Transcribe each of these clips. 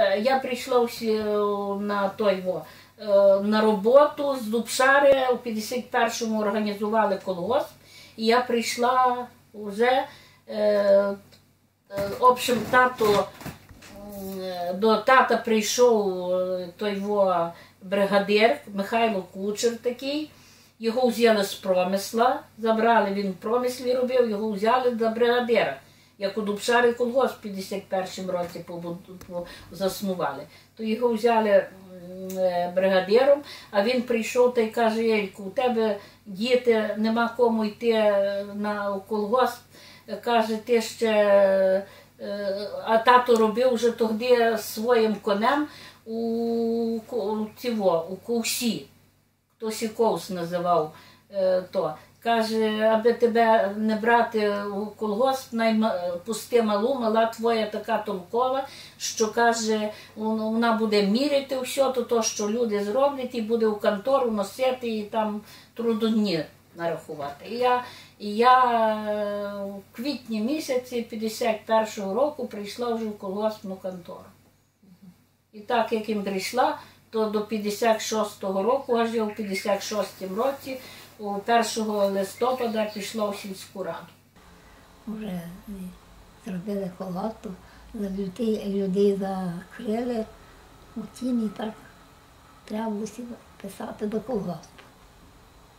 Е, Я прийшла на той е, на роботу з Дубшари у 51-му організували колгосп, і я прийшла вже е, общем, тато до тата прийшов той во бригадир Михайло Кучер такий. Його взяли з промисла, забрали, він в промислі робив, його взяли за бригадира. Як у Дубшарі колгосп в 51 році заснували. То його взяли е, бригадиром, а він прийшов та й каже, Ельку, у тебе діти, нема кому йти е, на колгосп. Каже, ти ще, е, а тато робив вже тоді своїм конем у, цього, у ковсі. Хтось і ковс називав то. Каже, аби тебе не брати у колгосп, пусти малу, мала твоя така толкова, що каже, вона буде міряти все, то, то що люди зроблять, і буде у контору носити і там трудодні нарахувати. І я, і я е, в квітні місяці 51-го року прийшла вже в колгоспну контору. І так, як їм прийшла, то до 56-го року, аж я у 56-му році, у 1 листопада пішла в сільську раду. вже зробили колгоспу, людей, людей закрили у тіні, так треба було писати до колгоспу.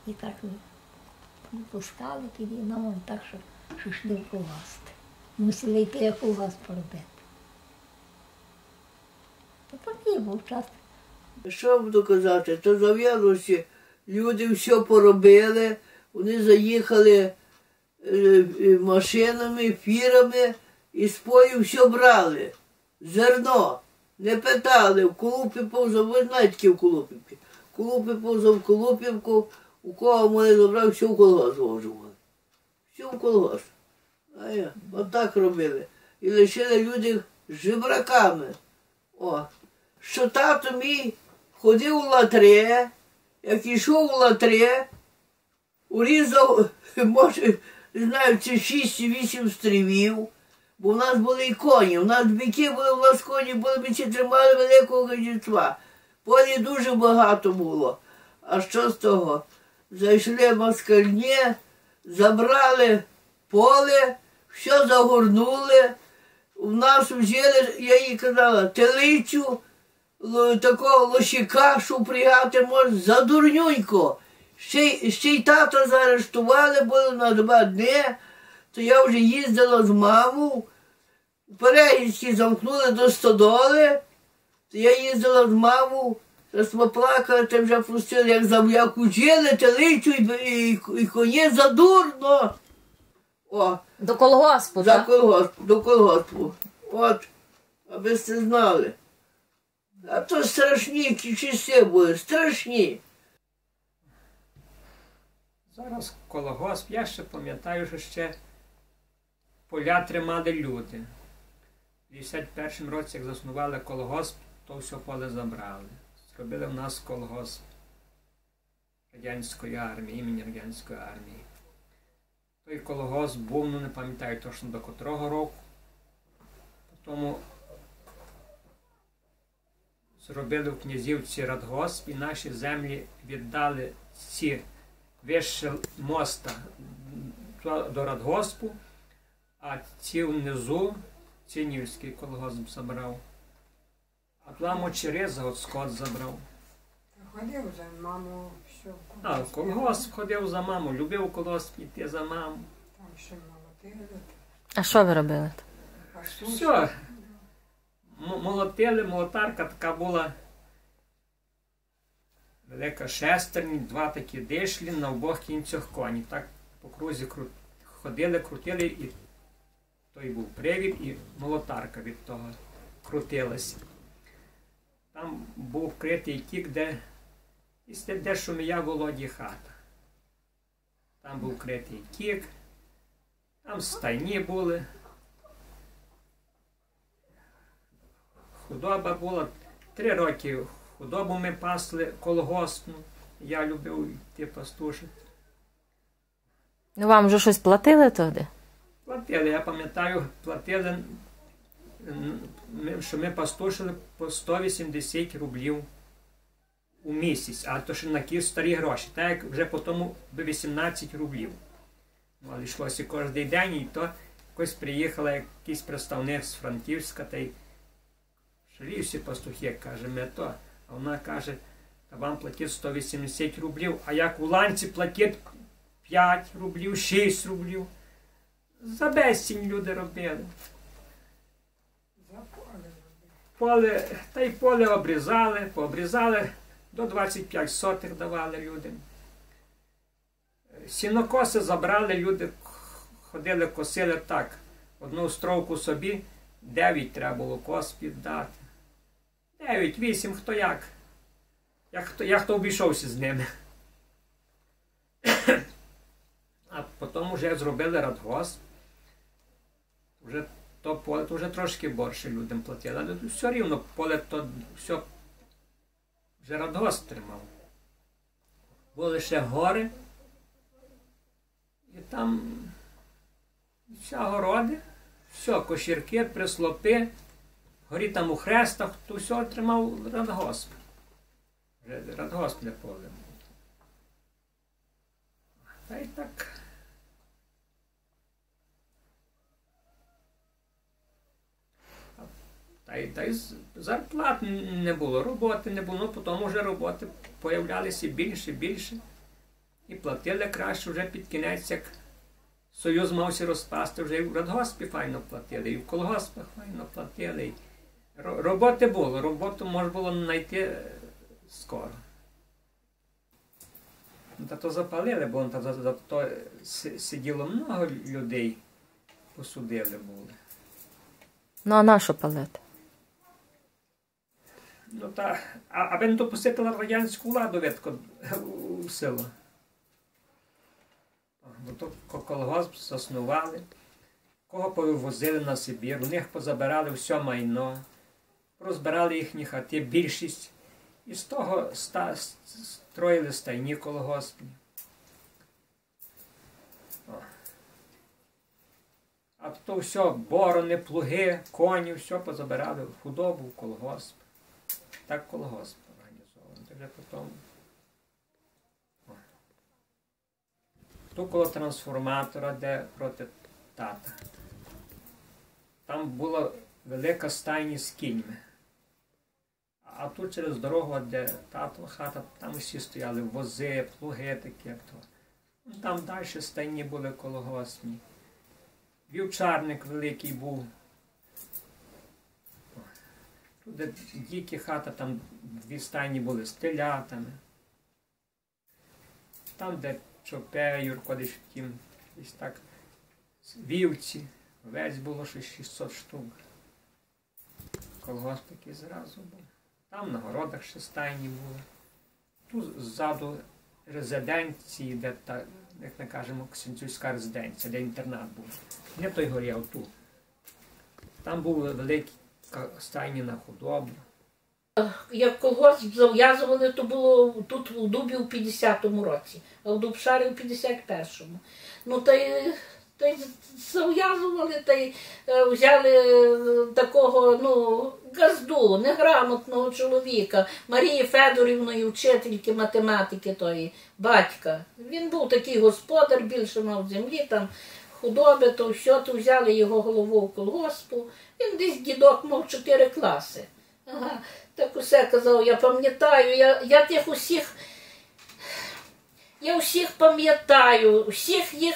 І так пускали тоді, ну, так що, що йшли в колгосп. Мусили йти в колгосп робити. То такий був час. Що буду казати? То зав'язалося, люди все поробили, вони заїхали е, е, машинами, фірами і з пою все брали. Зерно. Не питали, в Колупі повзав, ви знаєте, в Колупівці. В Колупі повзав в Колупівку, у кого мене забрав, все в колгосп вложували. Все в колгосп. А я, отак робили. І лишили люди жебраками. О, що тато мій ходив у латре, як йшов у латре, урізав, може, не знаю, чи 6 чи 8 стрімів, бо в нас були і коні, у нас біки були, у нас коні були, ці тримали великого гадюцтва. Полі дуже багато було. А що з того? Зайшли москальні, забрали поле, все загорнули. У нас взяли, я їй казала, телицю, такого лошика, що впрягати може, за дурнюнько. Ще, ще й тата заарештували, були на два дні, то я вже їздила з мамою, в Перегінській замкнули до стодоли, то я їздила з мамою, раз поплакала, ти вже пустили, як за як учили, телицю і, і, і коні задурно. О, До колгоспу, за так? колгосп, до колгоспу. От, аби сте знали. А то страшні які часи були, страшні. Зараз колгосп, я ще пам'ятаю, що ще поля тримали люди. У 51 році, як заснували колгосп, то все поле забрали. Зробили в нас колгосп радянської армії, імені радянської армії. Той колгосп був, ну не пам'ятаю точно до котрого року. Тому зробили в князівці радгосп і наші землі віддали ці вище моста до радгоспу, а ці внизу Цінівський колгосп забрав. А туди мочереза от скот забрав. Ходив за маму, все. в А, колгосп. колгосп ходив за маму, любив колгосп йти за маму. Там ще молотили. А що ви робили? Що? Все. Молотили, молотарка така була. Велика шестерні, два такі дишлі на обох кінцях коні. Так по крузі кру... ходили, крутили, і той був привід, і молотарка від того крутилася. Там був вкритий кік, де, і де шумія Володі хата. Там був вкритий кік, там стайні були. Худоба була три роки. Худобу ми пасли колгоспну. Я любив йти пастушити. Ну вам вже щось платили тоді? Платили, я пам'ятаю, платили що ми пастушили по 180 рублів у місяць, а то ще на ті старі гроші. Так як вже по тому 18 рублів. Ну, але йшлося кожен день, і то якось приїхала якийсь представник з Франківська та й шалівся пастухи, каже, ми то. А вона каже, та вам платять 180 рублів, а як у ланці платять 5 рублів, 6 рублів. За безцінь люди робили. За поле. Поле, та й поле обрізали, пообрізали, до 25 сотих давали людям. Сінокоси забрали, люди ходили, косили так. Одну стровку собі, 9 треба було кос піддати. 9, 8, хто як. Як хто, як хто обійшовся з ними. А потім вже зробили радгосп. Вже то поле то вже трошки більше людям платили, але все рівно поле то все вже радгосп тримав. Були ще гори, і там вся городи, все, кошірки, прислопи, горі там у хрестах, то все тримав радгосп. Радгосп для поле. Та й так. Та й, та й зарплат не було, роботи не було, ну потім вже роботи появлялися більше, більше. І платили краще вже під кінець, як Союз мався розпасти, вже і в радгоспі файно платили, і в колгоспах файно платили. Роботи було, роботу можна було знайти е, скоро. Ну, Та то запалили, бо та, за, за то сиділо много людей, посудили були. Ну а на що палити? Ну та, а, аби не допустити радянську владу видко в село. Бо то колгосп заснували, кого повивозили на Сибір, у них позабирали все майно, розбирали їхні хати, більшість. І з того ста, строїли стайні колгоспні. А то все, борони, плуги, коні, все позабирали в худобу, в колгосп. Так колгосп організований. Та вже потім. Тут коло трансформатора, де проти тата. Там була велика стайня з кіньми. А тут через дорогу, де татова хата, там усі стояли вози, плуги такі, як то. Ну, Там далі стайні були колгоспні. Вівчарник великий був. Тут дикі хата, там дві стайні були з телятами. Там, де чопе, Юрко десь втім, десь так. Вівці, овець було щось 600 штук. Колгосп такий зразу був. Там на городах ще стайні були. Тут ззаду резиденції, де та, як ми кажемо, Ксенцюська резиденція, де інтернат був. Не той горі, а тут. Там були великі стайні на худобу. Як колгосп зав'язували, то було тут у Дубі у 50-му році, а в Дубшарі у 51-му. Ну та й, та зав'язували, та й е, взяли е, такого ну, газду, неграмотного чоловіка, Марії Федорівної, вчительки математики тої, батька. Він був такий господар, більше мав землі, там худоби, то все, то взяли його голову в колгоспу. Він десь дідок мав чотири класи. Ага. Так усе казав, я пам'ятаю, я, я тих усіх, я всіх пам'ятаю, всіх їх,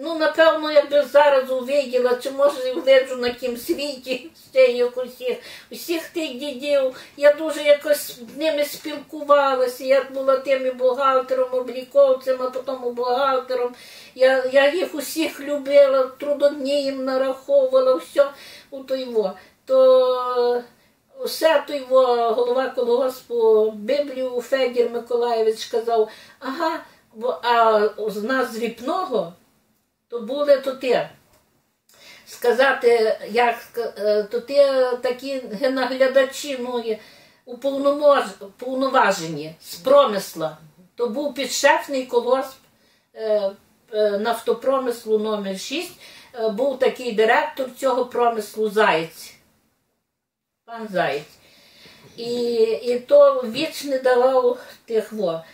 ну, напевно, якби зараз увиділа, чи може увиджу на тім світі ще їх усіх, усіх тих дідів, я дуже якось з ними спілкувалася, я була тим і бухгалтером, обліковцем, а потім бухгалтером. Я, я їх усіх любила, трудодні їм нараховувала, все у той во. То все той голова колгоспу Біблію Федір Миколаєвич казав, ага, бо, а з нас з Ріпного то були то ти. Сказати, як е, то ти такі наглядачі, є, уповноважені з промисла. То був підшефний колгосп е, е, нафтопромислу номер 6 е, був такий директор цього промислу Заєць. пан Заєць. І, і то віч не давав тих во.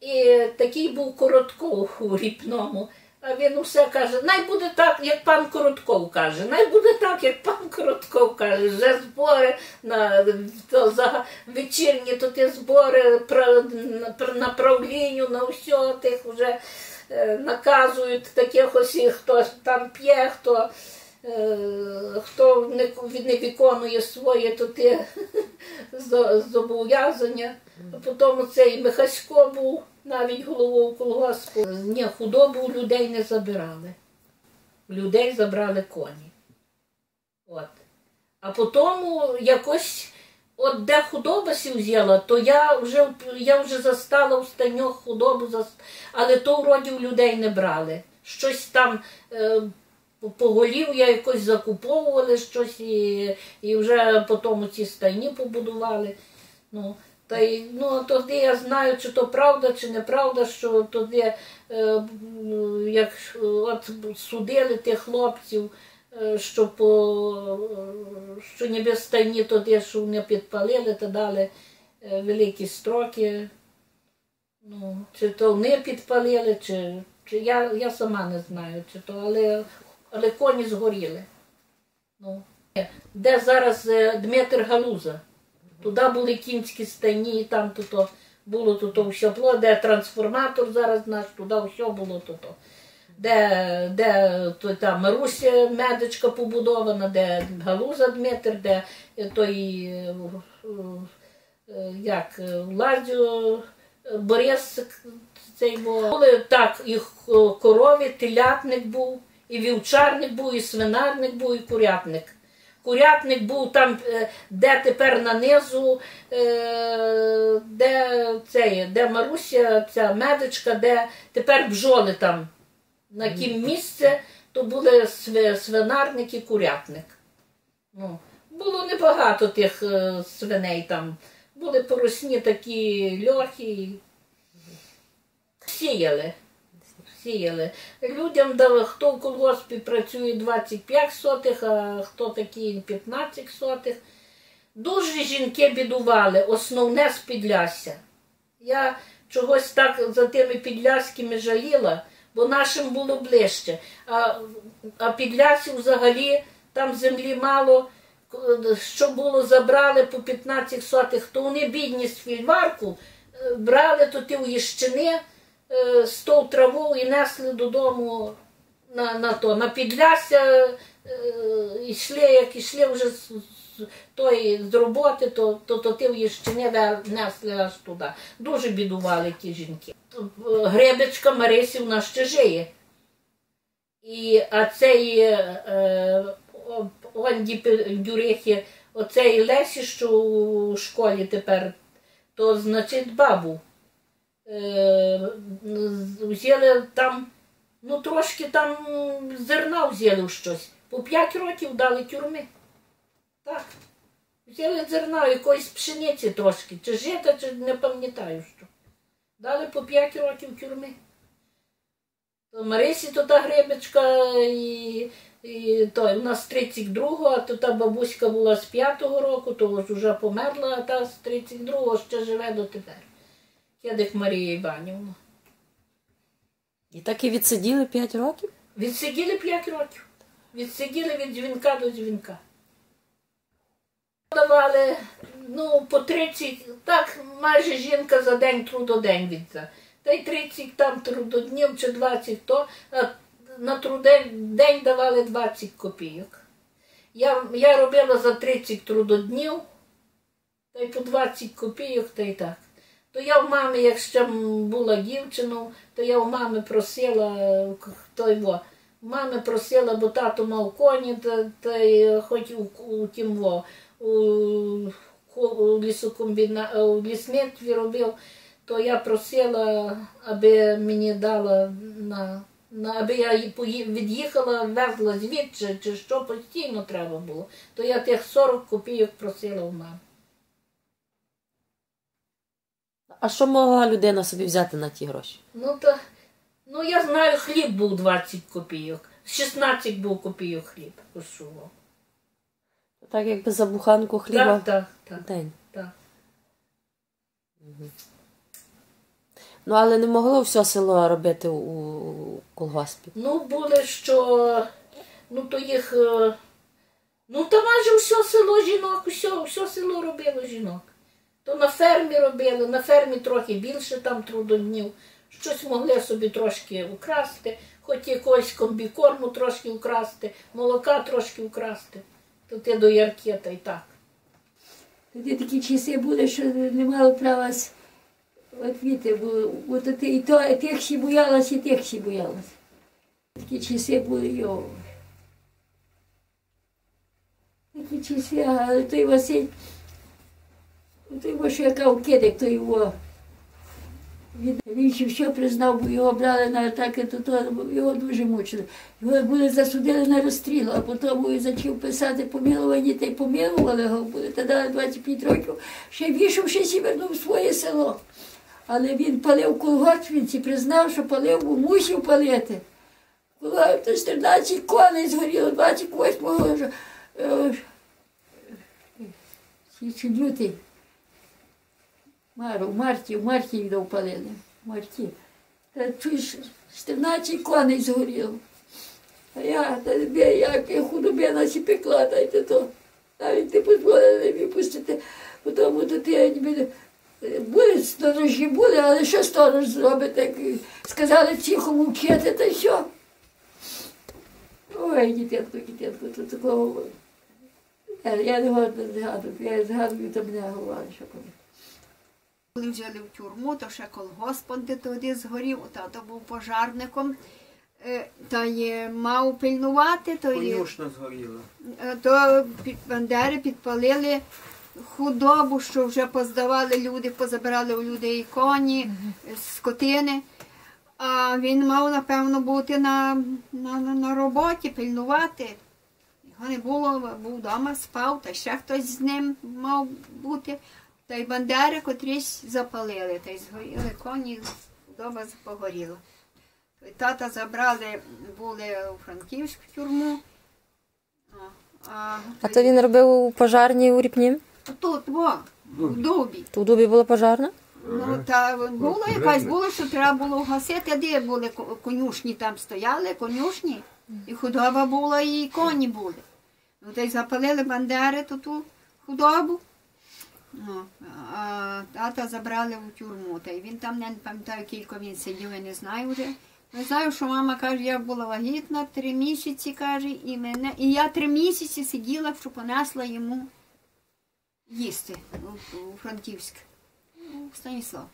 І такий був Коротков у ріпному. А він усе каже, най буде так, як пан Коротков каже, най буде так, як пан Коротков каже. Вже збори на то, за вечірні, то ті збори на, про направлінню, на все тих вже е, наказують таких ось, і хто там п'є, хто, е, хто не, не виконує своє, то ті зобов'язання. Потім цей Михасько був навіть головою колгоспу. Ні, худобу у людей не забирали. У людей забрали коні. От. А потім якось, от де худоба сі взяла, то я вже, я вже застала в станьох худобу, але то вроді у людей не брали. Щось там е, поголів'я якось закуповували щось і, і вже потім ці стайні побудували. Ну, та й ну, тоді я знаю, чи то правда, чи неправда, що тоді, е, як от судили тих хлопців, е, що, по, е, що ніби стайні тоді, що вони підпалили та дали е, великі строки. Ну, чи то вони підпалили, чи, чи я, я сама не знаю, чи то, але, але коні згоріли. Ну. Де зараз е, Дмитр Галуза? Туди були кінські стайні, і там тут було тут все було, де трансформатор зараз наш, туди все було тут. Де, де то, та Маруся медичка побудована, де Галуза Дмитр, де е, той е, е, як е, Ладзю е, Борис цей був. Так, і корові, телятник був, і вівчарник був, і свинарник був, і курятник. Курятник був там, е, де тепер на низу, е, де, це, де Маруся, ця медичка, де тепер бджоли там. На кім місце, то були свинарник і курятник. Ну, було небагато тих е, свиней там. Були поросні такі льохи. Сіяли. Сіяли. Людям дали, хто в колгоспі працює 25 сотих, а хто такий 15 сотих. Дуже жінки бідували, основне з Підлясся. Я чогось так за тими підляськими жаліла, бо нашим було ближче. А, а підлясі взагалі там землі мало, що було, забрали по 15 сотих, то вони бідні з фільварку, е, брали то ті уїщини, е, стов траву і несли додому на, на то. На підлясся е, йшли, як йшли вже з, з, той, з роботи, то, то, то ті уїщини ве- несли аж туди. Дуже бідували ті жінки. Е, Гребечка Марисівна ще жиє. І, а цей е, Онді Пи- оцей Лесі, що у школі тепер, то значить бабу. Е, взяли там, ну трошки там зерна взяли в щось. По 5 років дали тюрми. Так. Взяли зерна, якоїсь пшениці трошки, чи жита, чи не пам'ятаю що. Дали по 5 років тюрми. То Марисі то та гребечка і, і той, у нас 32-го, а то та бабуська була з 5-го року, то ж вже померла, а та з 32-го ще живе дотепер. Кедик Марія Іванівна. І так і відсиділи 5 років? Відсиділи 5 років. Відсиділи від дзвінка до дзвінка. Давали ну, по 30, так майже жінка за день трудодень відза. Та й 30 там трудоднів чи 20, то а на трудень день давали 20 копійок. Я, я робила за 30 трудоднів, та й по 20 копійок, та й так. То я в мами, як ще була дівчиною, то я у мами просила, е, во, в мами просила, бо тато мав коні, та, та хоч у, у тім во, у, у лісокомбіна, е, у лісництві робив, то я просила, аби мені дала на, на аби я від'їхала, везла звідси, чи що постійно треба було. То я тих 40 копійок просила в мами. А що могла людина собі взяти на ті гроші? Ну то, ну я знаю, хліб був 20 копійок. 16 був копійок хліб коштував. Так якби за буханку хліба Так, так, так. в день. так. Ну але не могло все село робити у колгоспі. Ну, були, що ну то їх. е, Ну, та майже все село жінок, все, все село робило жінок. То на фермі робили, на фермі трохи більше там трудоднів. Щось могли собі трошки украсти, хоч якогось комбікорму трошки украсти, молока трошки украсти. То ти до яркета і так. Тоді такі часи були, що не мало права с- от віти, бо от і то тих ще боялась, і тих ще боялась. Такі часи були йо. Такі часи, а той Василь, той во, що яка кидик, той його. Він, ще все признав, бо його брали на атаки, то, то його дуже мучили. Його були засудили на розстріл, а потім він почав писати помилування, та й помилували його, та дали 25 років, ще вішавшись і вернув своє село. Але він палив колгосп, він ці признав, що палив, бо мусив палити. Коли то 14 коней згоріло, 28-го е, чи лютий. Мару, в марті, в марті віддав палили. В марті. Та чуєш, 14 коней згоріло. А я та як я худобина сі пекла, дайте то. Навіть не дозволили мені пустити. Тому то ти ніби були сторожі були, але що сторож зробить? Так, сказали тихо мовчати, та й все. Ой, дітятко, дітятко, то такого. Я, я не годна згадувати, я згадую, то мене голова, що коли. Коли взяли в тюрму, то ще колгоспом де тоді згорів, тато був пожарником, е, та й мав пильнувати, то, й, Конюшна згоріла. е, то під бандери підпалили худобу, що вже поздавали люди, позабирали у людей коні, скотини. А він мав, напевно, бути на, на, на, на роботі, пильнувати. Його не було, був вдома, спав, та ще хтось з ним мав бути. Та й бандери котрісь запалили, та й згоріли коні, вдома погоріло. Тата забрали, були у Франківську тюрму. А, а, то він робив у пожарній у Ріпні? тут, во, в дубі. То у дубі була пожарна? Ну, та було якась, було, що треба було гасити, а де були конюшні там стояли, конюшні, і худоба була, і коні були. Ну, та й запалили бандери ту худобу. Ну, а тата забрали у тюрму, та й він там не пам'ятаю, кілько він сидів, я не знаю вже. Не знаю, що мама каже, я була вагітна три місяці, каже, і мене. І я три місяці сиділа, що понесла йому їсти у, у Франківськ. Ну, Станіслав.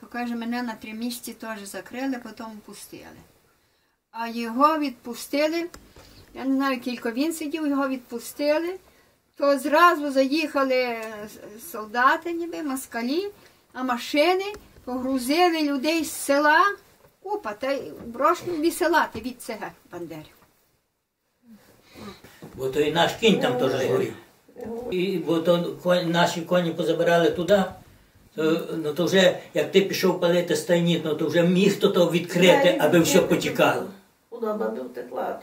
То каже, мене на три місяці теж закрили, потім пустили. А його відпустили, я не знаю, кілько він сидів, його відпустили, то зразу заїхали солдати, ніби, москалі, а машини погрузили людей з села, купа, та брошні від села, від цега бандерів. Бо то і наш кінь там теж згорів. І, бо то конь- наші коні позабирали туди. То, ну, то вже, як ти пішов палити стайніт, ну, то вже міг то, то відкрити, аби все потікало.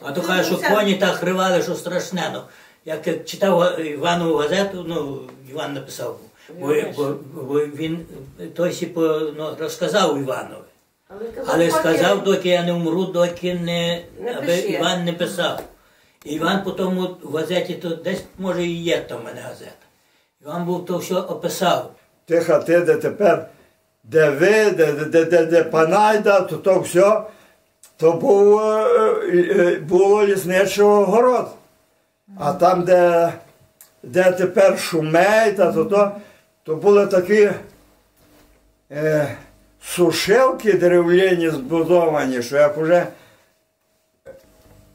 А то каже, що коні так ривали, що страшне. Як читав Іванову газету, ну, Іван написав, бо, бо, бо він той сі по, ну, розказав Іванові. Але сказав, доки я не вмру, доки не, Не аби. Іван не писав. І Іван потім от в газеті, то десь може і є там в мене газета. Іван був то все описав. Ті хати, де тепер, де ви, де, де, де, де, де Панайда, то то все, то був, е, е, було лісничого город. А там, де, де тепер шумейта, то, то, то були такі е, сушилки дерев'яні збудовані, що як уже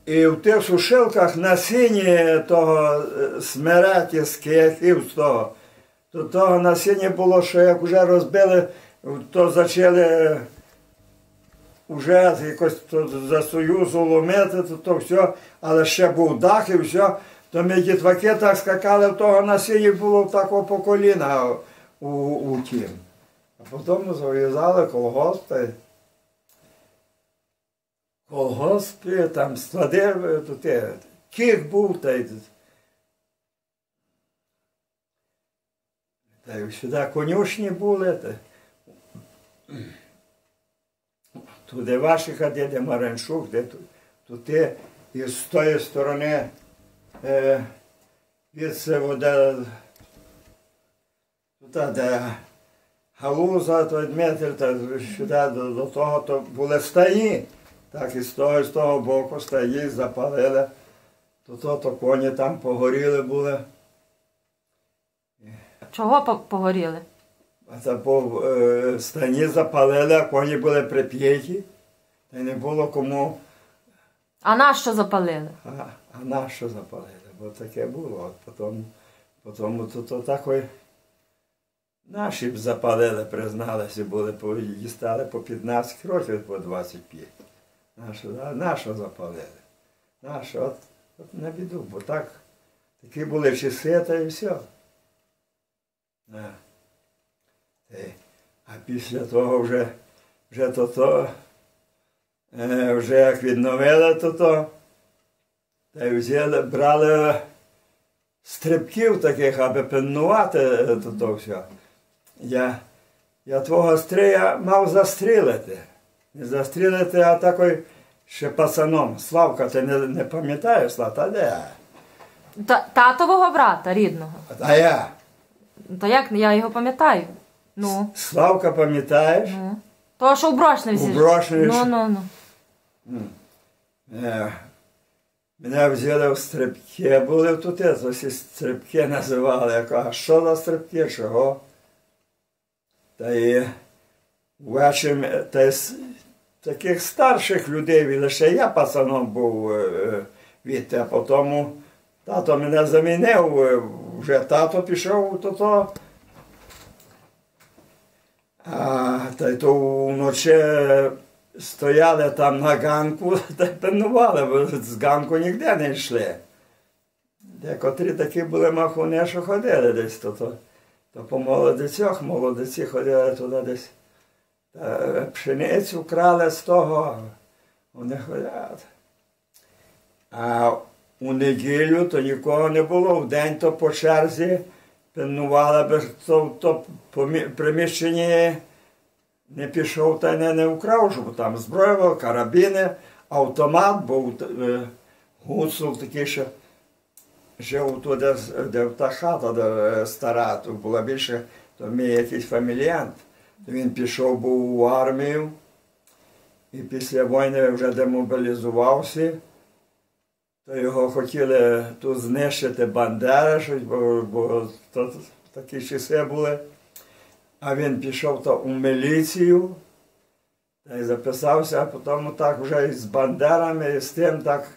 і в тих сушилках насіння того е, смереті з кияхів з того. То того насіння було, що як вже розбили, то почали вже якось то за Союзу ломити, то, то все, але ще був дах і все. То ми дітваки так скакали, в того насіння було такого по коліна у, у тім. А потім зав'язали колгосп. Й там склади, кік був, та й Та й сюди конюшні були. Та... Туди ваші ходи, де Маранчук, де туди, і з тої сторони е, від вода, туди, де Галуза, той Дмитрий, та сюди до, до того, то були стаї. Так і з того, і з того боку стаї запалили. То, то, то коні там погоріли були. Чого погоріли? А це по е, стані запалили, а коні були прип'яті. Та й не було кому, А нащо запалили? а, а на що запалили? Бо таке було. От потім, потім то, то такої наші б запалили, призналися, були по, дістали по 15 років, по 25. Нащо, а нащо запалили? Нащо? От, от на біду, бо так, такі були часи, та і все. А. Е, А після того вже, вже то, то е, вже як відновили то, то та й взяли, брали стрибків таких, аби пильнувати е, то, то все. Я, я твого стрия мав застрілити. Не застрілити, а такий ще пацаном. Славка, ти не, не пам'ятаєш, Слав? Та де? Та- татового брата рідного. А я. То як я його пам'ятаю? Ну, Славка, пам'ятаєш? ну. То, що у Брошневці. У Брошневці. Ну, ну, ну. Е, Мене взяли в стрибки, були тут, всі стрибки називали. Я кажу, а що за стрибки, чого? Та і ввечері, та й таких старших людей, лише я пацаном був е, е, від, а потім тато мене замінив, вже тато пішов то то. А, та й то вночі стояли там на ганку та й бо з ганку ніде не йшли. Декотрі такі були махуни, що ходили десь то, то, то по молодицях, молодиці ходили туди десь. Та пшеницю крали з того, вони ходять. А у неділю то нікого не було, в день то по черзі пильнували, би то помі- приміщенні не пішов та не, не вкрав, щоб там зброя, була, карабіни, автомат був е, гуцул такий, що жив туди, з- де та хата де, е, стара, то була більше, то мій якийсь фаміліянт. Він пішов був у армію і після війни вже демобілізувався. То його хотіли тут знищити бандери, щось, бо, бо то такі часи були. А він пішов то у міліцію та й записався, а потім так вже і з бандерами, і з тим так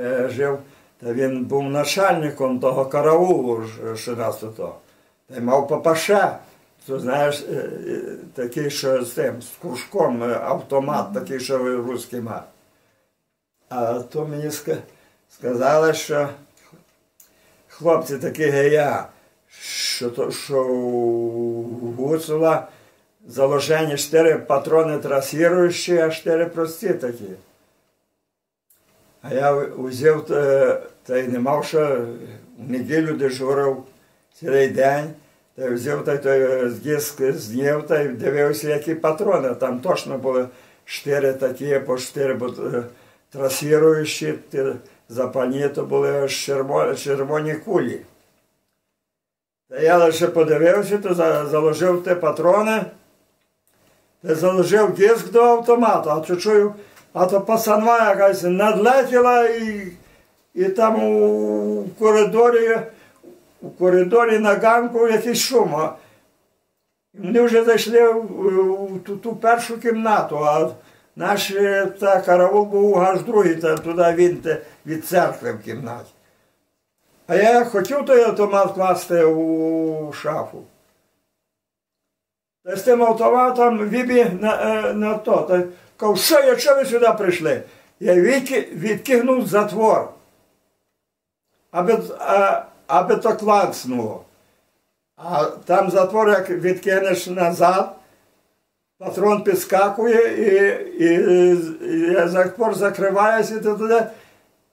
е, жив. Та він був начальником того караулу, ж- що нас тут. Та й мав папаша. То знаєш, е, е, такий, що з тим, з кружком, е, автомат, такий, що русський мав. А то мені ска- сказали, що хлопці такі гея, що, то, що Гуцула заложені чотири патрони трасіруючі, а чотири прості такі. А я взяв е, та й не мав що в неділю дежурив цілий день. Та й взяв та й той диск зняв та й дивився, які патрони. Там точно були чотири такі, по чотири е, трасіруючі, ті запальні, то були червоні, червоні кулі. Та я лише подивився, то за- заложив ті патрони, та заложив диск до автомата, а то чую, а то пацанва якась надлетіла і, і там у коридорі, у коридорі на ганку якийсь шум. Вони вже зайшли в, в ту, ту першу кімнату, а наш е, та караул був аж другий, та туди він від церкви в кімнаті. А я хотів той автомат класти у шафу. Та з тим автоматом вибіг на, е, на то. Та кажу, що я, що ви сюди прийшли? Я відки, відкинув затвор, аби, а, аби то клацнуло. А там затвор, як відкинеш назад, патрон підскакує і, і, і затвор закривається, і туди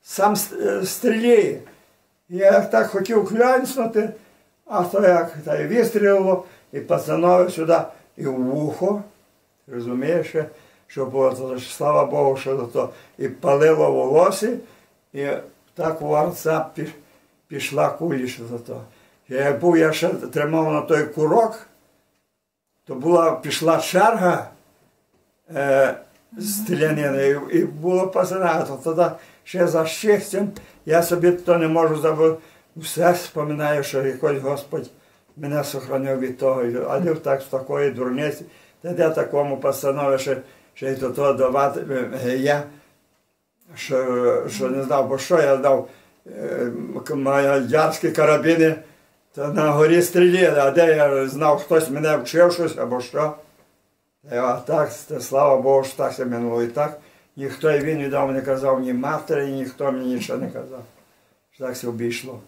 сам е, стріляє. Я так хотів глянути, А то як та й вистрілило, і пацанове сюди, і в вухо. Розумієш, що було то, слава Богу, що то і палило волосі, і так у піш, пішла куліша за то. Як був я ще тримав на той курок, то була, пішла черга е, стрілянини, і, і було пацана, тоді ще за щастям, я собі то не можу забути. Все споминаю, що якось Господь мене сохранив від того, але так з такої дурниці, та де такому постанові, що, що й до того давати е, я, що, що не знав, бо що я дав е, маярські карабіни, то на горі стріляли, а де я знав, хтось мене вчив щось або що. А так, слава Богу, що так все минуло. І так ніхто і він відомо не казав, ні матері, ніхто мені нічого не казав. Що так все обійшло.